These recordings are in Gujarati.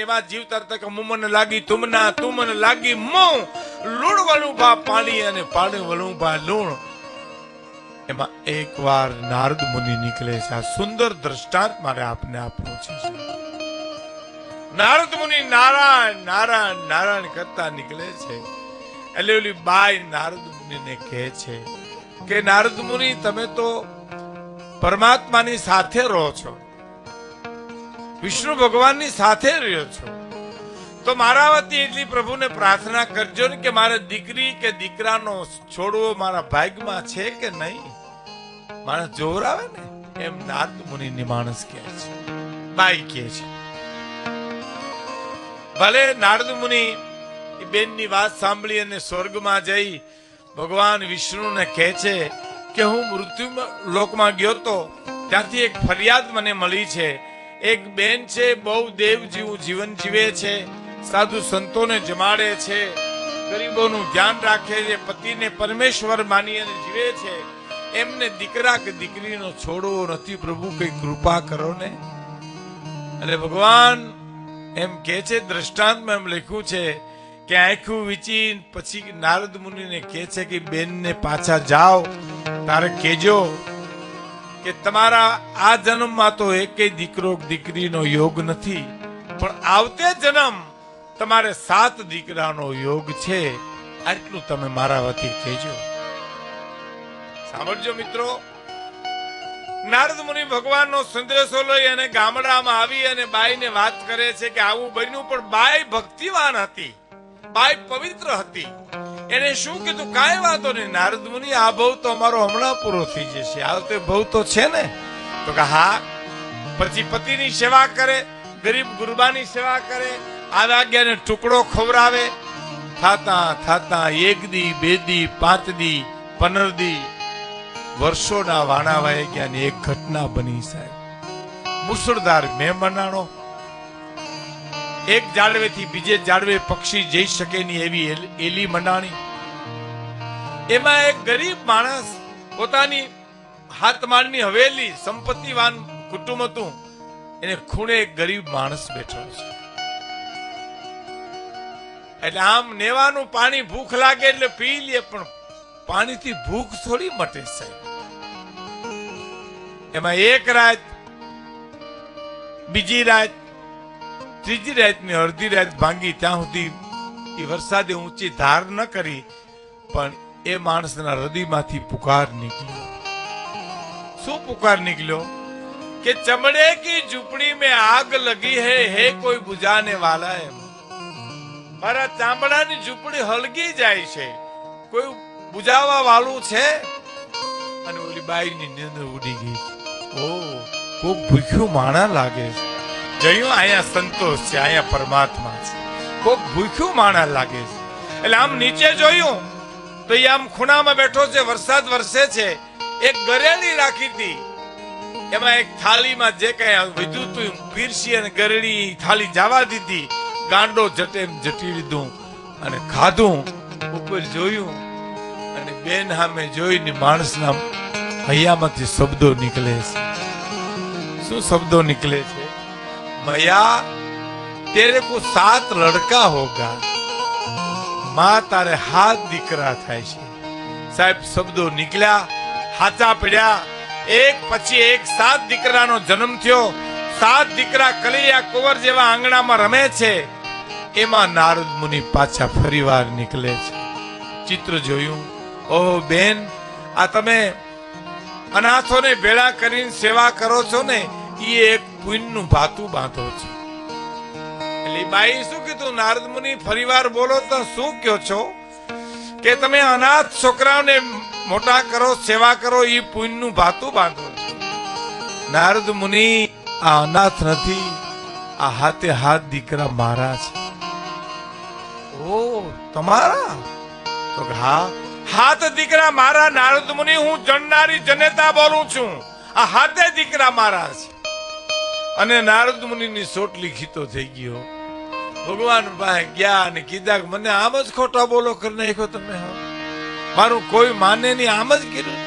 ને વાત જીવતર તક મુમન લાગી, તુમના, તુમન લાગી મો લૂણ વળું ભા પાણી અને પાણી વળું ભા લૂણ. એમાં એકવાર નારદ મુનિ નીકળે છે. આ સુંદર દ્રષ્ટાંત મારે આપને આપવું છે નારદ મુનિ નારાયણ નારાયણ નારાયણ કરતા નીકળે છે. એટલે ઓલી બાઈ નારદ મુનિને કહે છે કે, નારદ મુનિ, તમે તો પરમાત્માની સાથે રહો છો. વિષ્ણુ ભગવાનની સાથે રહ્યો છો. તો મારા વતી એટલી પ્રભુને પ્રાર્થના કરજો ને કે મારે દીકરી કે દીકરાનો છોડવો મારા ભાગમાં છે કે નહીં? મારે જોર આવે ને, એમ નારદ મુનિની માણસ કહે છે. બાઈ કહે છે. ભલે નારદ મુનિ એ બેનની વાત સાંભળી અને સ્વર્ગમાં જઈ ભગવાન વિષ્ણુને કહે છે કે હું મૃત્યુ લોકમાં ગયો તો ત્યાંથી એક ફરિયાદ મને મળી છે એક બેન છે, બહુ દેવ જેવું જીવન જીવે છે, સાધુ સંતોને જમાડે છે, ગરીબોનું ધ્યાન રાખે છે, પતિને પરમેશ્વર માની અને જીવે છે. એમને દીકરા કે દીકરીનો છોડવો નથી, પ્રભુ, કઈ કૃપા કરો ને. એટલે ભગવાન એમ કે છે, દ્રષ્ટાંતમાં એમ લખ્યું છે કે આંખું વીચી પછી નારદ મુનિને કહે છે કે બેનને પાછા જાઓ, તારે કેજો કે તમારા આ જન્મમાં તો એકેય દીકરો દીકરીનો યોગ નથી, પણ આવતે જન્મ તમારે સાત દીકરાનો યોગ છે, આટલું તમે મારા વતી કહેજો. સાંભળજો મિત્રો, નારદ મુનિ ભગવાનનો સંદેશો લઈ અને ગામડામાં આવી અને બાઈને વાત કરે છે કે આવું બન્યું, પણ બાઈ ભક્તિવાન હતી, બાઈ પવિત્ર હતી. એને શું કીધું? કાંઈ વાંધો નહીં. નારદ મુનિ, આ ભવ તો અમારો હમણાં પૂરો થઈ જશે. આ તો ભવ તો છે ને. તો કે હા, પછી પતિની સેવા કરે, ગરીબ ગુરબાની સેવા કરે આવાગ્યાને ટુકડો ખવડાવે. થાતા થાતા, એક દી, બે દી, પાંચ દી, પંદર દી. વર્ષોના વાણા વાય ગયા ને એક ઘટના બની સાહેબ. મુસળધાર મહેમાનાણો એક જાળવેથી બીજે જાળવે પક્ષી જઈ શકે નહીં એવી એલ- મંડાણી એમાં એક ગરીબ માણસ પોતાની હાથમાળની હવેલી સંપત્તિવાન કુટુંબ હતું. એને ખૂણે એક ગરીબ માણસ બેઠો છે. એટલે આમ નેવાનું પાણી ભૂખ લાગે એટલે પી લે, પણ પાણીથી ભૂખ થોડી મટે સાહેબ. એમાં એક રાત, બીજી રાત, ત્રીજી રાતની અડધી રાત ભાંગી. ત્યાં સુધી એ વરસાદે ઊંચી ધાર ન કરી, પણ એ માણસના હૃદયમાંથી પુકાર નીકળ્યો. શું પુકાર નીકળ્યો? કે ચમડે કી ઝુંપડી મેં આગ લગી હે હે કોઈ બુજાને વાલા એમ. મારા ચામડાની ઝૂંપડી હલગી જાય છે. કોઈ બુજાવા વાળું છે? અને ઓલી બાઈની નીંદર ઉડી ગઈ. ઓ, કોક ભૂખ્યું માણા લાગે છે. જયું અહીંયા સંતોષ છે અહીંયા પરમાત્મા છે. કોક ભૂખ્યું માણા લાગે છે. એટલે આમ નીચે જોયું તો એ આમ ખૂણામાં બેઠો છે, વરસાદ વરસે છે. એક ગરેલી રાખી હતી. એમાં એક થાળીમાં જે કઈ વધ્યું તું પીરસી અને ગરડી થાળી જવા દીધી. ગાંડો જટે જટી લીધું. અને ખાધું. ઉપર જોયું. અને બેન સામે જોઈને માણસના હૈયામાંથી શબ્દો નીકળે છે. શું શબ્દો નીકળે છે? મયા, તેરે કો સાત લડકા હોગા. માં તારે હાથ દીકરા થાય છે. સાહેબ, શબ્દો નીકળ્યા, હાચા પડ્યા. એક પછી એક સાત દીકરાનો જન્મ થયો. સાત દીકરા કલિયા કુંવર જેવા આંગણામાં રમે છે. એમાં નારદ મુનિ પાછા ફરીવાર નીકળે છે. ચિત્ર જોયું. ઓહ, બેન, આ તમે અનાથોને ભેળા કરીને સેવા કરો છો ને એ એક પુણ્યનું ભાતું બાંધો છો. બાઈ, શું કીધું? નારદ મુનિ ફરીવાર બોલો તો શું કયો છો? કે તમે અનાથ છોકરાઓને મોટા કરો, સેવા કરો એ પુણ્યનું ભાતું બાંધો નારદ મુનિ, આ અનાથ નથી, આ હાથે હાથ દીકરા મારા છે. ઓ, તમારા? તો હા. હાથ દીકરા મારા, નારદ મુનિ, હું જણનારી જનેતા બોલું છું. આ હાથે દીકરા મારા છે. અને નારદ મુનિની સોટલી ખીતો થઈ ગયો. ભગવાન પાસે ગયા અને કીધા કે મને આમ જ ખોટા બોલો કરી નાખ્યો તમે મારું કોઈ માને નહીં, આમ જ કીધું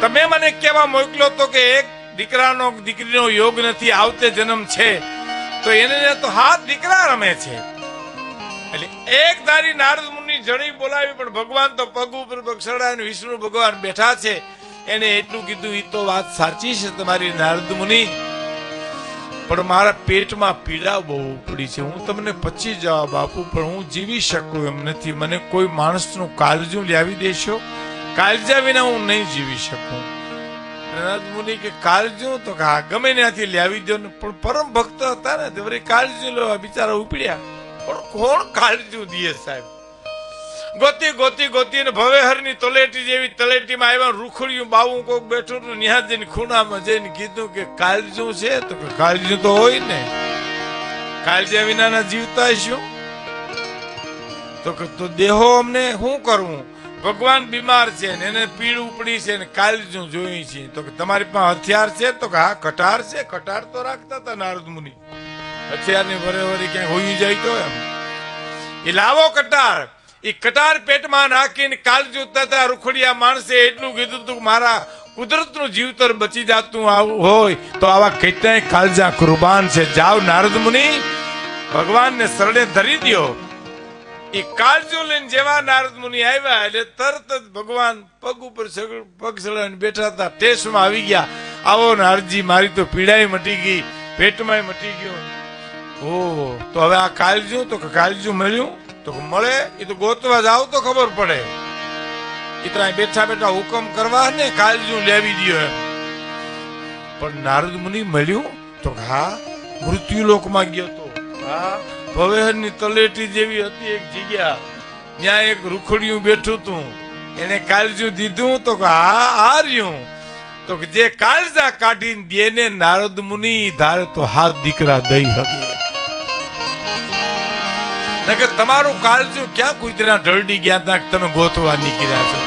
તમે મને કેવા મોકલ્યો તો કે એક દીકરાનો દીકરીનો યોગ નથી, આવતે જન્મ છે. તો એને તો હાથ દીકરા રમે છે. એટલે એક ધારી નારદ મુનિ જડી બોલાવી, પણ ભગવાન તો પગ ઉપર અને વિષ્ણુ ભગવાન બેઠા છે. એને એટલું કીધું એ તો વાત સાચી છે તમારી નારદ મુનિ. પણ મારા પેટમાં પીડા બહુ ઉપડી છે. હું તમને પછી જવાબ આપું, પણ હું જીવી શકું એમ નથી. મને કોઈ માણસનું કાળજું લાવી દેશો. કાળજા વિના હું નહીં જીવી શકું. નારદ મુનિ કે, કાળજું? તો હા, ગમે ત્યાંથી લાવી દો પણ પરમ ભક્ત હતા ને, તે કાળજું લેવા બિચારા ઉપડ્યા. પણ કોણ કાળજું દે સાહેબ? ગોતી ગોતી ગોતી ને ભવેહરની તલેટી જેવી તલેટીમાં આવ્યા, રૂખડિયું બાવું કોક બેઠું જઈને ખૂણામાં જઈને કીધું કે કાળજું છે, તો કે તો હોય ને. કાળજા વિનાના જીવતા શું તો કે તો દેહો અમને શું કરવું ભગવાન બીમાર છે ને, એને પીડ ઉપડી છે ને કાળજું જોઈ છે. તો કે તમારી પાસે હથિયાર છે? તો કે હા, કટાર છે. કટાર તો રાખતા હતા નારદ મુનિ. હથિયારની વરે વરે ક્યાંય હોઈ જાય તો એમ. એ લાવો કટાર. એ કટાર પેટમાં નાખીને કાળજું તથા રૂખડિયા માણસે એટલું કીધું તું મારા કુદરતનું જીવતર બચી જાતું આવું, હોય તો આવા કેટલાય કાળજા કુરબાન છે. જાવ નારદ મુનિ, ભગવાનને શરણે ધરી દ્યો. એ કાળજો લઈને જેવા નારદ મુનિ આવ્યા, એટલે તરત જ ભગવાન પગ ઉપર પગ ચડાવીને બેઠા હતા. ટેસ્ટમાં આવી ગયા. આવો નારદજી, મારી તો પીડાય મટી ગઈ, પેટમાંય મટી ગયો. ઓ તો હવે આ કાળજું તો કાળજુ મળ્યું? તો મળે, એ તો ગોતવા જાવ તો ખબર પડે. એ તો બેઠા બેઠા હુકમ કરવા ને કાળજુ લેવી દ્યો એમ. પણ નારદ મુનિ મળ્યું તો હા, મૃત્યુ લોકમાં ગયો તો. હા, ભવેહરની તલેટી જેવી હતી એક જગ્યા. ત્યાં એક રૂખડિયું બેઠું તું. એને કાળજી દીધું તો હા આ રહ્યું તો જે કાળજા કાઢીને દે ને નારદ મુનિ, ધારે તો હાથ દીકરા દઈ શકે નકર તમારું કાળજું ક્યાં કુતરા ઢળડી ગયા તા તમે ગોતવા નીકળ્યા છો?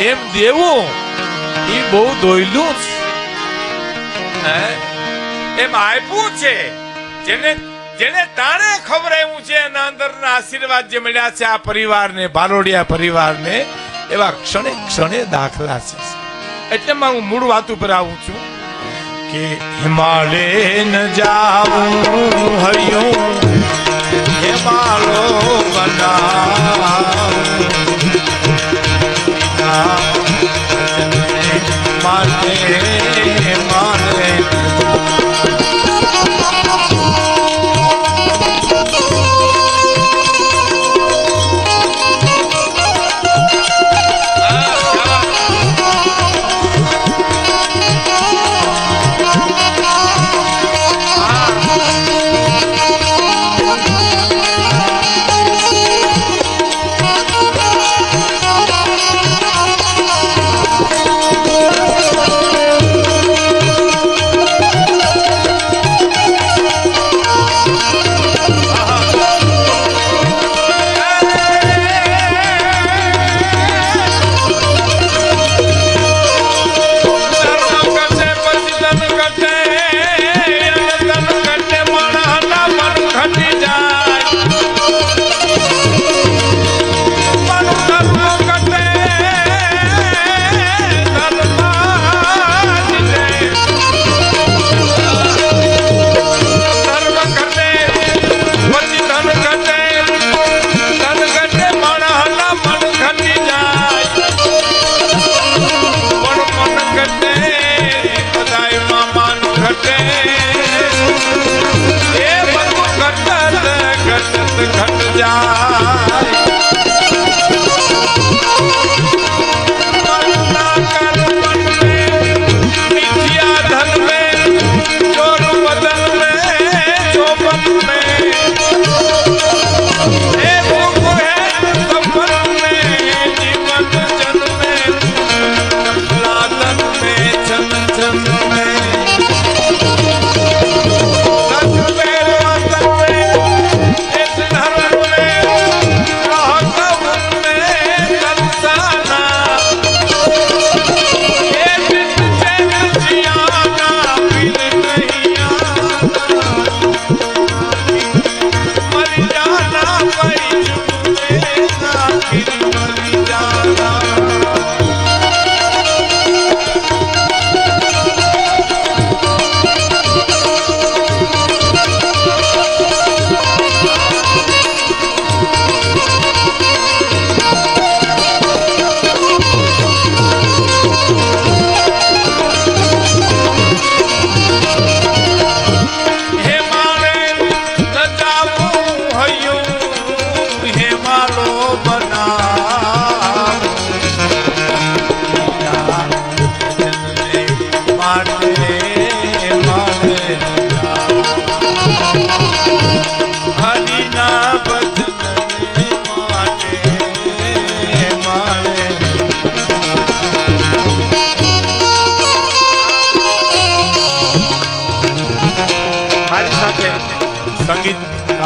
એમ દેવું, એ બહુ દોયલું હે? એમ આપ્યું છે. જેને જેને તાણે ખબર એવું છે, એના અંદરના આશીર્વાદ જે મળ્યા છે આ પરિવારને બારોડિયા પરિવારને, એવા ક્ષણે ક્ષણે દાખલા છે. એટલે હું મૂળ વાત ઉપર આવું છું કે હિમાલય ન જાઉં હરિયું હિમાલો માટે માને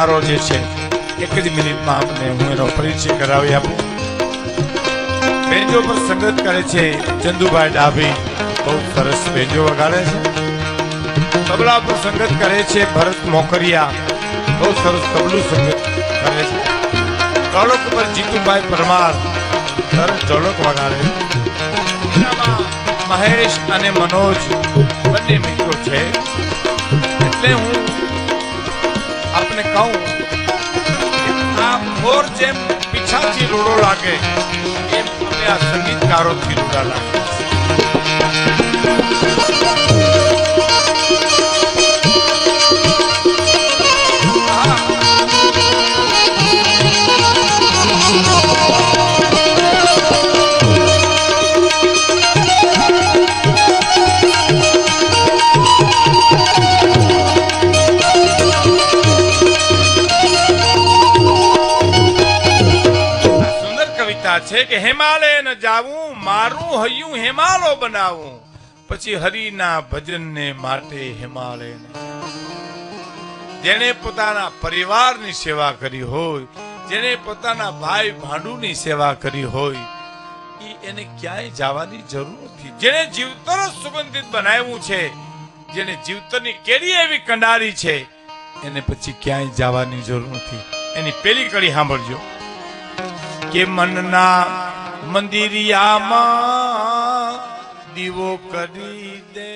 સંગીતકારો જે છે, એક જ મિનિટમાં આપને હું એનો પરિચય કરાવી આપું. બેન્જો પર સંગત કરે છે ચંદુભાઈ ડાભી. બહુ સરસ બેન્જો વગાડે છે. તબલા પર સંગત કરે છે ભરત મોકરિયા. બહુ સરસ તબલું સંગત કરે છે. ઢોલક પર જીતુભાઈ પરમાર. સરસ ઢોલક વગાડે મહેશ અને મનોજ બંને મિત્રો છે. એટલે હું આપને કહું આ મોર જેમ પીછાથી રૂડો લાગે એમ અમે આ સંગીતકારોથી રૂડા લાગે. સુંદર છે કે હિમાલય ન જાવું, મારું હૈયું હિમાલો બનાવું. પછી હરિના ભજનને માટે હિમાલય જેને પોતાના પરિવારની સેવા કરી હોય જેને પોતાના ભાઈ ભાંડુની સેવા કરી હોય, એ એને ક્યાંય જવાની જરૂર નથી. જેને જીવતર સુગંધિત બનાવ્યું છે જેને જીવતરની કેરી એવી કંડારી છે, એને પછી ક્યાંય જવાની જરૂર નથી. એની પેલી કડી સાંભળજો. કે મનના મંદિરિયામાં દીવો કરી દે.